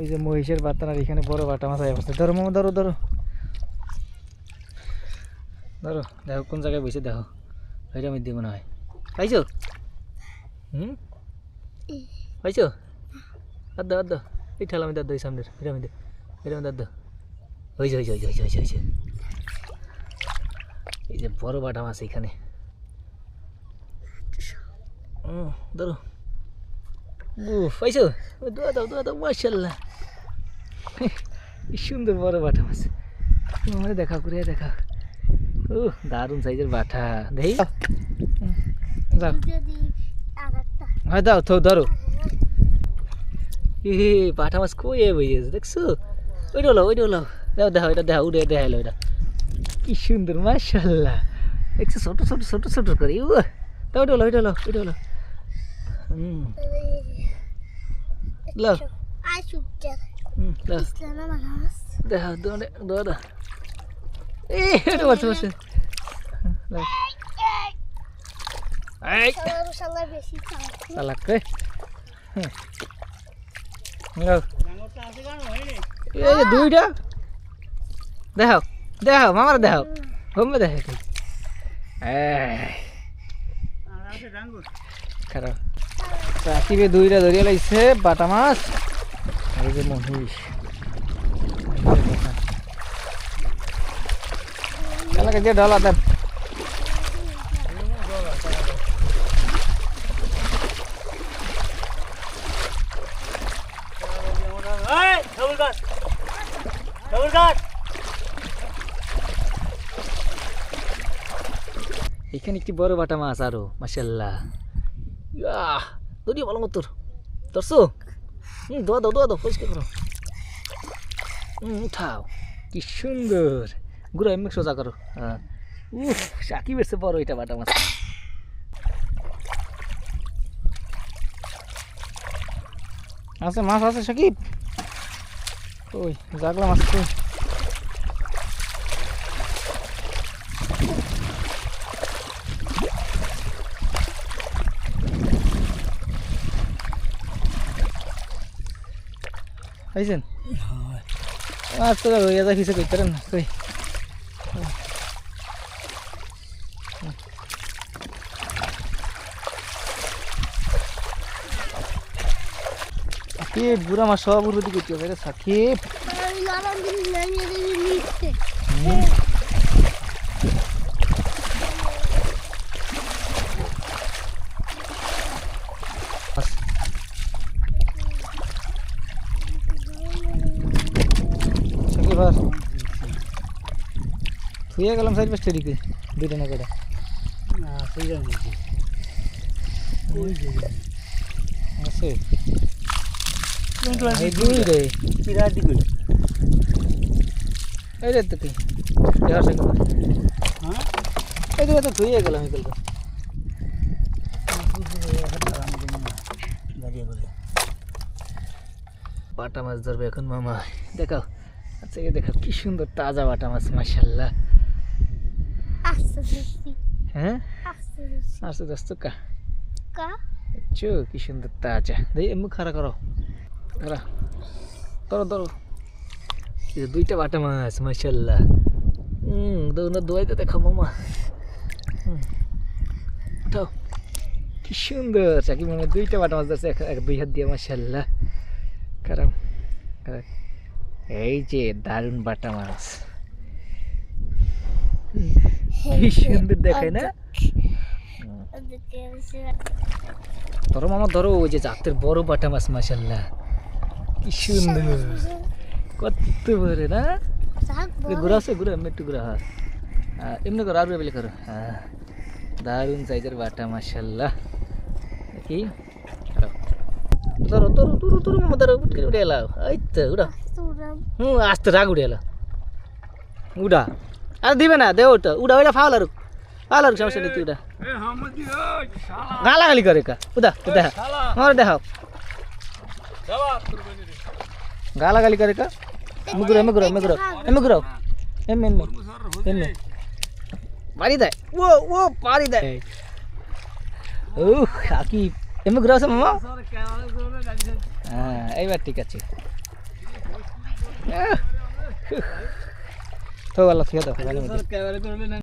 ওই যে মহিষের বাতান আর এখানে বড় বাটা মাছ বসছে ধরো, মামা, ধরো ধরো। ধরো, দেখো, কোন জায়গায় বসে দেখো। ওইটা মধ্যে মনে হয়। পাইছো? হুম? পাইছো? আর দাও এই ঠেলা আমি দাও, এই সামনের। এটা মধ্যে এটা আমি দাও। হয়েছে হয়েছে হয়েছে হয়েছে হয়েছে এই যে বড় বাটা মাছ এখানে। ধরো। পাইছো? দোয়া দাও দোয়া দাও মার্শাল্লাহ কি সুন্দর বড় বাটা মাছ। মানে দেখা করে দেখা। ও দারুণ সাইজের বাটা। দেখি যাও। হয় দাও তো ধরো। এ পাঠা মাছ কই বইয়েছে দেখছ? ওইটা হলো ওইটা হলো দাও দেখো এটা দেখো উড়ে দেখাইলো এটা। কি সুন্দর মাশাল্লাহ। দেখছ ছোট ছোট ছোট ছোট করে উ দাও ওইটা হলো ওইটা হলো ওইটা হলো হুম। লাও। আর মানুষ দৌড়ে দৌড়া বসে বসে এই যে দুইটা দেখাও দেখাও মামার দেখাও হোমে দেখে খারাপ দুইটা ধরিয়ে লাইছে বাটা মাছ আর এই যে মহিষ এলাকা যে ডলা দেন এখানে একটি বড় বাটা মাছ আরও মাসাল্লাহ ইয়াহ দড়ি ভালো মতো ধরছো হুম দোয়া দাও দোয়া দাও, পরিষ্কার করো। উঠাও। কি সুন্দর। গুড়া এমনি সোজা করো। হ্যাঁ। উফ সাকি বেরছে এটা বাটা মাছ। আছে সাকিব? ওই জাগলা মাছ পাইছেন মাছ তো রইয়া যা কিছু করতে না কই সাকিব বুড়া মাছ সব উন্নতি করতে হবে সাকিব। আর থুয়ে গেলাম সাইড পাঁচটা দিকে দুইটা না কটা আছে। এই রে তো কি সাকিব এই দুটো তো থুয়ে গেলাম এই বাটা মাছ ধরবে এখন মামা। দেখাও। আচ্ছা এই দেখাও কি সুন্দর তাজা বাটা মাছ আস্তে হ্যাঁ? আস্তে আস্তে কা। চো কি সুন্দর তাজা। দেই এমনি খাড়া করো। ধরা ধরো ধরো। দুইটা বাটা মাছ মাশাল্লাহ হুম দৌড় দোয়াইতে দেখো মামা। হুম উঠাও। কি সুন্দর চাকি মামা দুইটা বাটা মাছ ধরছে এক- দুই হাত দিয়ে মাশাল্লাহ কারণ কারণ এই যে দারুণ বাটা মাছ। কি সুন্দর দেখায় না? ধরো মামা ধরো ওই যে জাতের বড় বাটা মাছ মাশাল্লাহ কি সুন্দর। কত বড় না? ঘুরা আছে ঘুরা এমনি একটু ঘুরা হ্যাঁ, এমনি করো আরও বেলে করো। হ্যাঁ দারুণ সাইজের বাটা মাশাল্লাহ কি ধরো। ধরো ধরো ধরো ধরো মামা ধরো উঠকে উঠে এলাও। এই তো উড়া হুম আস্তে রাগ উঠে এলা। উড়া। আর দিবে না দে ওটা। উড়া ওইটা ফাওয়াল আর ফাওয়াল আর সমস্যা নেই তুই উড়া। গালাগালি করে কা উদা দেখা। আমার দেখাও গালাগালি করে কা এমে ঘুরো এমে। ঘুরো এমে এমে এমে। পারি দেয় ও ও পারি দেয় ও কাকি এমে ঘুরো আছে মামা? হ্যাঁ এইবার ঠিক আছে। তো ভালো ঠিক দাও